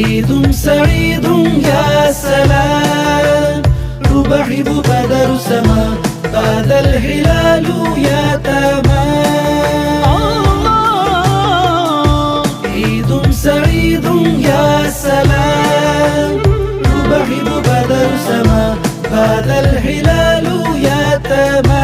سعيد سعيد يا سلام. تبعد بدر سما بعد الهلال يا تمام. عيد سعيد يا سلام. تبعد بدر سما بعد الهلال يا تمام.